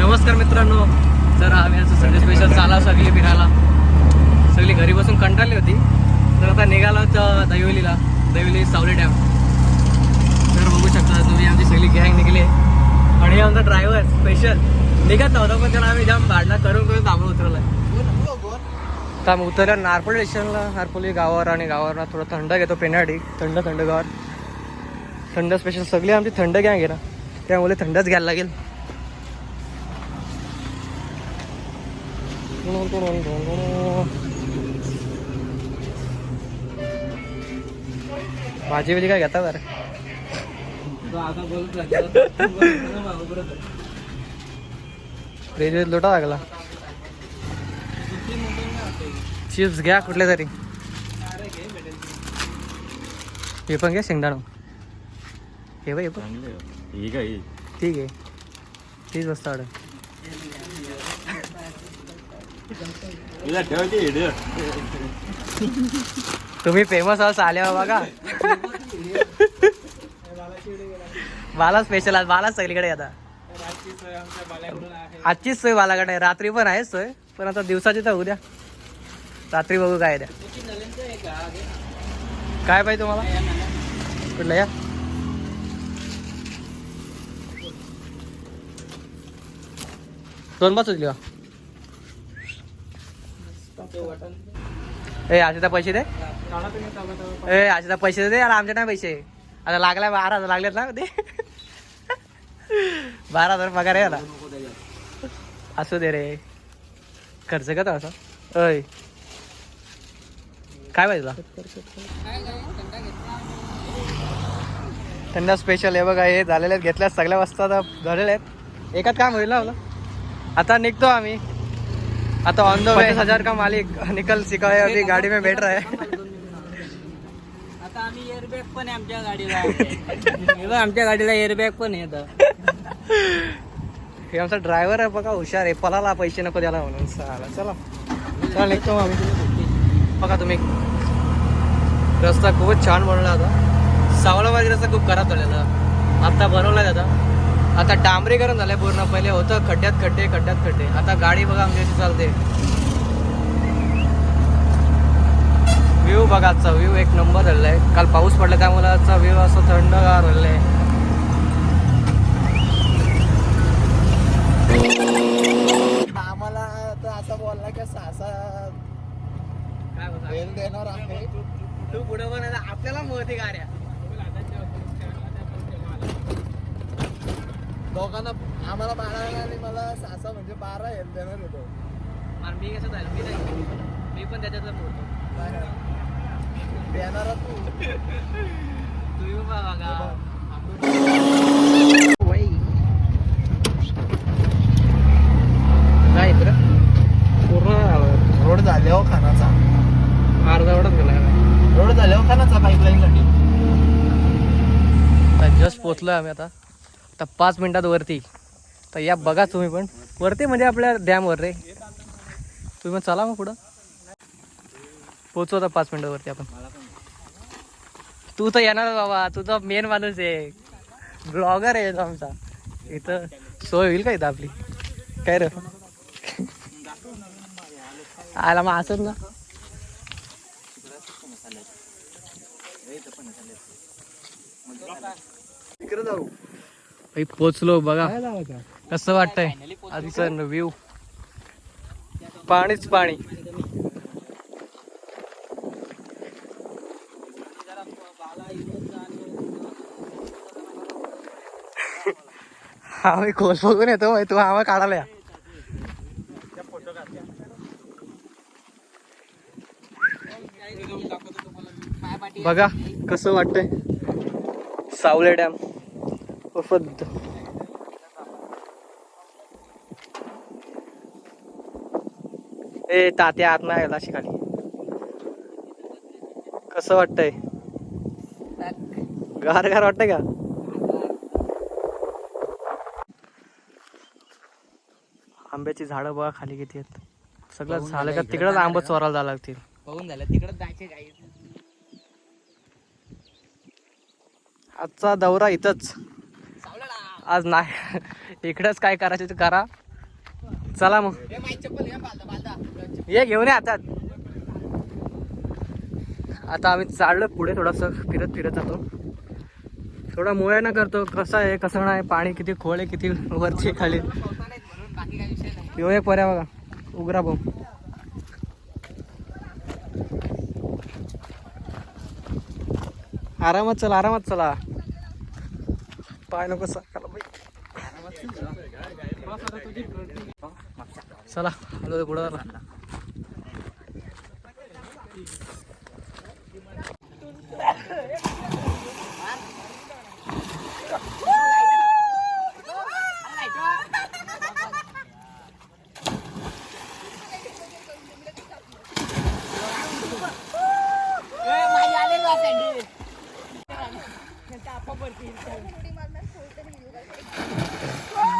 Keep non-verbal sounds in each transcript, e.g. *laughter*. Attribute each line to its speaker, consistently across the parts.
Speaker 1: नमस्कार मित्रांनो. जर आम्ही असं संडे स्पेशल चाला सगळी फिरायला. सगळी घरी बसून कंटाळली होती. तर आता निघालो तर दैवलीला दैवली सावली डॅम. तर बघू शकता तुम्ही आमची सगळी गँग निघली. आणि हे आमचा ड्रायव्हर स्पेशल निघत नव्हता पण त्याला आम्ही जाम भाडला करून करून थांबलो उतरलाय. तर आम्ही उतरल्या नारपोली स्टेशनला. नारपोली गावावर आणि गावावर थोडं थंड घेतो पेनाडी थंड थंड गावावर. थंड स्पेशल सगळी आमची थंड गँग आहे ना. त्यामुळे थंडच घ्यायला लागेल. भाजी बिजी काय घेता बरं? फ्रीज लोटा लागला. चिप्स घ्या कुठले तरी. हे पण घ्या शेंगदाणा. हे बघ हे पण
Speaker 2: ठीक आहे.
Speaker 1: ठीक आहे. तीच वस्त ऑर्डर तुम्ही फेमस आहात आल्यावर बघा. बाला स्पेशल आज बाला सगळीकडे आता. आजचीच सोय बालाकडे रात्री पण आहे सोय पण आता दिवसाची तर उद्या रात्री बघू काय द्या काय पाहिजे तुम्हाला? कुठलं या? दोन बस उचली हो. ए आशिता पैसे दे. ए आशिता पैसे दे यार आमच्या नाही पैसे. आता लागलाय बारा हजार लागलेत ना ते. *laughs* बारा हजार पगार आहे आता. असू दे रे. खर्च का असा. अय काय पाहिजे तुला? थंड स्पेशल आहे बघा हे झालेले आहेत घेतल्या सगळ्या वस्तू आता झालेल्या आहेत. एकाच काम होईल ना आता निघतो आम्ही. आता ऑन द वे हजार का मालिक निकल सिखाए अभी गाडी में बैठ रहा है।
Speaker 3: आता आम्ही एअरबॅग पण आहे आमच्या गाडीला. हे बघ, आमच्या गाडीला एअरबॅग पण आहे आता.
Speaker 1: हे आमचा ड्रायव्हर आहे बघा हुशार आहे. पलाला पैसे नको द्यायला म्हणून. चला चला. चला निघतो मग आम्ही. बघा तुम्ही. रस्ता खूपच छान बनवला होता सावळाबाजी रस्ता खूप खराब झालेला. आता बनवला आता. आता डांबरीकरण झालंय पूर्ण. पहिले होतं खड्ड्यात खड्डे खड्ड्यात खड्डे. आता गाडी बघा आमची अशी चालते. व्ह्यू बघा आजचा. व्ह्यू एक नंबर झालेला आहे काल पाऊस पडला त्यामुळे आजचा व्ह्यू असं थंडगार झालेला आहे
Speaker 4: आम्हाला असं बोलला की सासा
Speaker 1: काय
Speaker 4: देणार आहे.
Speaker 1: तू पुढे पण आपल्याला मोठी गाड्या.
Speaker 4: दोघांना आम्हाला बारा आणि मला सासा म्हणजे बारा हेल देणार होतो
Speaker 1: आणि मी कसं झालं मी नाही मी पण त्याच्यातच मोडतो
Speaker 4: देणार तू.
Speaker 1: तुम्ही बघा काय इकडं पूर्ण
Speaker 4: रोड झाल्यावर खानाचा.
Speaker 1: गेला
Speaker 4: रोड झाल्यावर खानाचा पाईपलाईन साठी.
Speaker 1: जस्ट पोचलो आम्ही आता. आता पाच मिनिटात वरती. तर या बघा तुम्ही पण. वरती म्हणजे आपल्या डॅमवर रे. तुम्ही पण चला मग पुढं. पोचू आता पाच मिनिटावरती आपण. तू तर येणार बाबा. तू तर मेन माणूस आहे. ब्लॉगर आहे आमचा. इथं सोय होईल का इथं आपली? काय रे? आला मग असेल ना.
Speaker 4: इकडे जाऊ.
Speaker 1: पोचलो बघा. कसं वाटतंय? आजचं व्ह्यू पाणीच पाणी. आम्ही खोल बघून येतो भाई तू आम्हाला काढायला या. बघा कसं वाटतंय? सावले डॅम. द- ए तात्या आत नाही आला शिकाली कसं वाटतंय? गार गार वाटतंय का? आंब्याची झाडं बघा खाली किती आहेत. सगळं झालं का? तिकडंच आंब चोरायला जायला लागतील.
Speaker 3: बघून झालं तिकडे जायचे काही
Speaker 1: आजचा दौरा इथंच. आज नाही. इकडंच काय करायचं ते करा.
Speaker 3: चला मग. ये घेऊन ये हातात आता आम्ही चाललो पुढे थोडंसं फिरत फिरत जातो. थोडा मुळ्यानं करतो. कसं आहे कसं नाही पाणी किती खोळ आहे किती वरची खाली. येऊ एक पर्या बघा. उघरा भाऊ. आरामात चला आरामात चला. पाय नको सरकाला बाई. चला आलो पुढं. झाला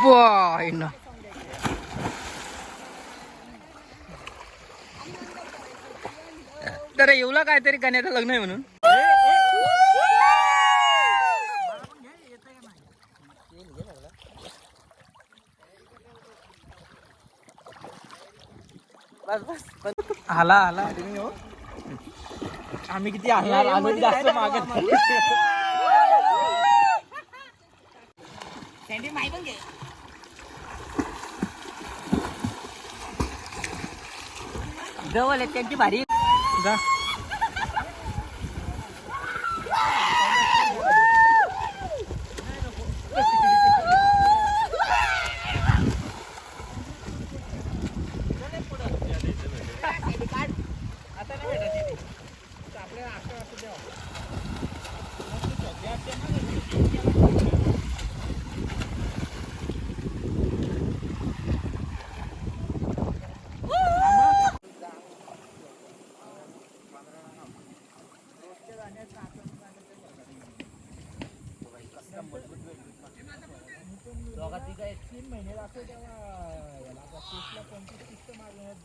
Speaker 3: बाय ना तर येऊला काहीतरी गाण्याचं लग्न आहे म्हणून. आला आला. आम्ही किती आम्ही जास्त मागत
Speaker 1: जवळ आहेत त्यांची भारी.
Speaker 3: जा. *laughs* *laughs* महिने लागतो तेव्हा याला पंचवीस किस्त मारण्यात